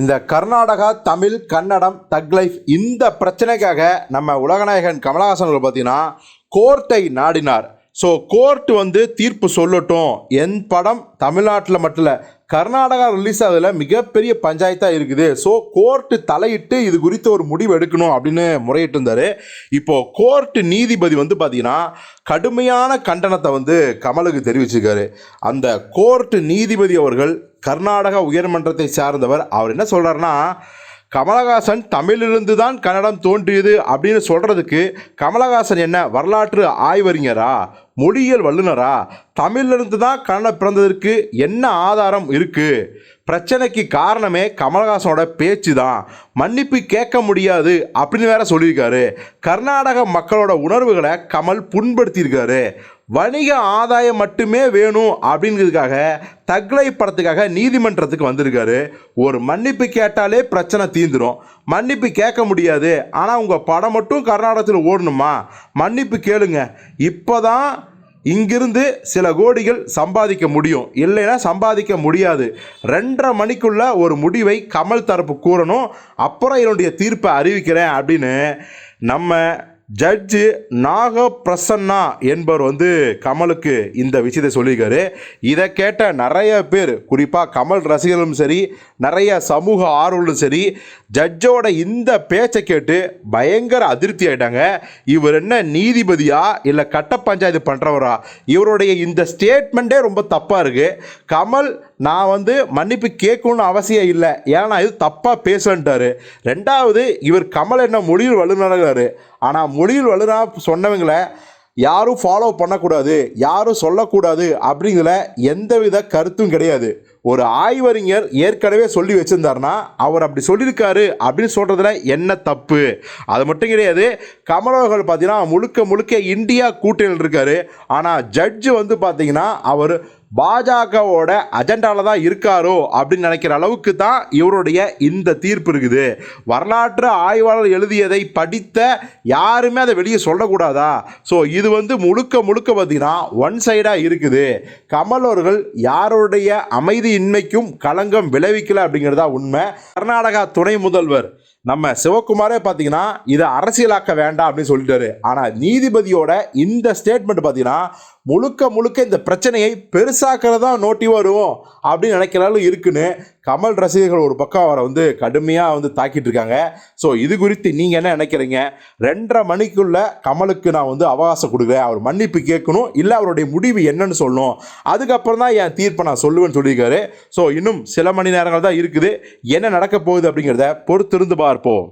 இந்த Karnataka Tamil Kannada Thug Life இந்த பிரச்சனைக்காக நம்ம உலகநாயகன் கமலஹாசன் அவர்கள் பார்த்தீங்கன்னா கோர்ட்டை நாடினார். ஸோ கோர்ட் வந்து தீர்ப்பு சொல்லட்டும். என் படம் தமிழ்நாட்டில் மட்டும் இல்லை கர்நாடகா ரிலீஸ் ஆகுதில் மிகப்பெரிய பஞ்சாயத்தாக இருக்குது. ஸோ கோர்ட்டு தலையிட்டு இது குறித்து ஒரு முடிவு எடுக்கணும் அப்படின்னு முறையிட்டு இருந்தார். இப்போது கோர்ட்டு நீதிபதி வந்து பார்த்தீங்கன்னா கடுமையான கண்டனத்தை வந்து கமலுக்கு தெரிவிச்சிருக்காரு. அந்த கோர்ட்டு நீதிபதி அவர்கள் கர்நாடக உயர்மன்றத்தை சார்ந்தவர். அவர் என்ன சொல்கிறாருன்னா கமலஹாசன் தமிழிலிருந்து தான் கன்னடம் தோன்றியது அப்படின்னு சொல்கிறதுக்கு கமலஹாசன் என்ன வரலாற்று ஆய்வறிஞரா? மொழியியல் வல்லுநரா தமிழிலிருந்து தான் கன்னடம் பிறந்ததற்கு என்ன ஆதாரம் இருக்குது பிரச்சனைக்கு காரணமே கமலஹாசனோட பேச்சு தான் மன்னிப்பு கேட்க முடியாது அப்படின்னு வேற சொல்லியிருக்காரு. கர்நாடக மக்களோட உணர்வுகளை கமல் புண்படுத்தியிருக்காரு. வணிக ஆதாயம் மட்டுமே வேணும் அப்படிங்கிறதுக்காக தக்லை படத்துக்காக நீதிமன்றத்துக்கு வந்திருக்காரு. ஒரு மன்னிப்பு கேட்டாலே பிரச்சனை தீந்துடும் மன்னிப்பு கேட்க முடியாது. ஆனால் உங்கள் படம் மட்டும் கர்நாடகத்தில் ஓடணுமா? மன்னிப்பு கேளுங்க. இப்போ தான் இங்கிருந்து சில கோடிகள் சம்பாதிக்க முடியும். இல்லைன்னா சம்பாதிக்க முடியாது. ரெண்டரை மணிக்குள்ள ஒரு முடிவை கமல் தரப்பு கூறணும். அப்புறம் என்னுடைய தீர்ப்பை அறிவிக்கிறேன் அப்படின்னு நம்ம ஜட்ஜு நாக பிரசன்னா என்பவர் வந்து கமலுக்கு இந்த விஷயத்தை சொல்லியிருக்காரு. இதை கேட்ட நிறைய பேர் குறிப்பாக கமல் ரசிகர்களும் சரி நிறைய சமூக ஆர்வலும் சரி ஜட்ஜோட இந்த பேச்சை கேட்டு பயங்கர அதிருப்தி ஆயிட்டாங்க. இவர் என்ன நீதிபதியா இல்லை கட்ட பஞ்சாயத்து பண்ணுறவரா இவருடைய இந்த ஸ்டேட்மெண்ட்டே ரொம்ப தப்பாக இருக்குது கமல் நான் வந்து மன்னிப்பு கேட்கணும்னு அவசியம் இல்லை. ஏன்னா இது தப்பாக பேசுன்ட்டாரு ரெண்டாவது இவர் கமல் என்ன மொழியில் வல்லுநராகிறாரு. ஆனால் மொழியில் வல்லுநராக சொன்னவங்களை யாரும் ஃபாலோ பண்ணக்கூடாது. யாரும் சொல்லக்கூடாது அப்படிங்கிற எந்தவித கருத்தும் கிடையாது. ஒரு ஆய்வறிஞர் ஏற்கனவே சொல்லி வச்சுருந்தாருன்னா அவர் அப்படி சொல்லியிருக்காரு அப்படின்னு சொல்கிறதுல என்ன தப்பு? அது மட்டும் கிடையாது கமலவர்கள் பார்த்தீங்கன்னா முழுக்க முழுக்க இந்தியா கூட்டணியில் இருக்காரு. ஆனால் ஜட்ஜு வந்து பார்த்தீங்கன்னா அவர் பாஜகவோட அஜெண்டாவில் தான் இருக்காரோ அப்படின்னு நினைக்கிற அளவுக்கு தான் இவருடைய இந்த தீர்ப்பு இருக்குது. வரலாற்று ஆய்வாளர் எழுதியதை படித்த யாருமே அதை வெளியே சொல்லக்கூடாதா? ஸோ இது வந்து முழுக்க முழுக்க பார்த்தீங்கன்னா ஒன் சைடாக இருக்குது. கமல் அவர்கள் யாருடைய அமைதியின்மைக்கும் களங்கம் விளைவிக்கல அப்படிங்கிறதா உண்மை. கர்நாடகா துணை முதல்வர் நம்ம சிவகுமாரே பார்த்தீங்கன்னா இதை அரசியலாக்க வேண்டாம் அப்படின்னு சொல்லிட்டாரு. ஆனால் நீதிபதியோட இந்த ஸ்டேட்மெண்ட் பார்த்தீங்கன்னா முழுக்க முழுக்க இந்த பிரச்சனையை பெருசாக்கிறதா நோட்டி வருவோம் அப்படின்னு நினைக்கிற அளவு இருக்குன்னு கமல் ரசிகர்கள் ஒரு பக்கம் அவரை வந்து கடுமையாக வந்து தாக்கிட்டு இருக்காங்க. ஸோ இது குறித்து நீங்கள் என்ன நினைக்கிறீங்க? ரெண்டரை மணிக்குள்ள கமலுக்கு நான் வந்து அவகாசம் கொடுக்குறேன். அவர் மன்னிப்பு கேட்கணும். இல்லை அவருடைய முடிவு என்னன்னு சொல்லணும். அதுக்கப்புறம் தான் என் தீர்ப்பை நான் சொல்லுவேன்னு சொல்லியிருக்காரு. ஸோ இன்னும் சில மணி நேரங்கள் தான் இருக்குது. என்ன நடக்க போகுது அப்படிங்கிறத பொறுத்திருந்து பார்ப்போம்.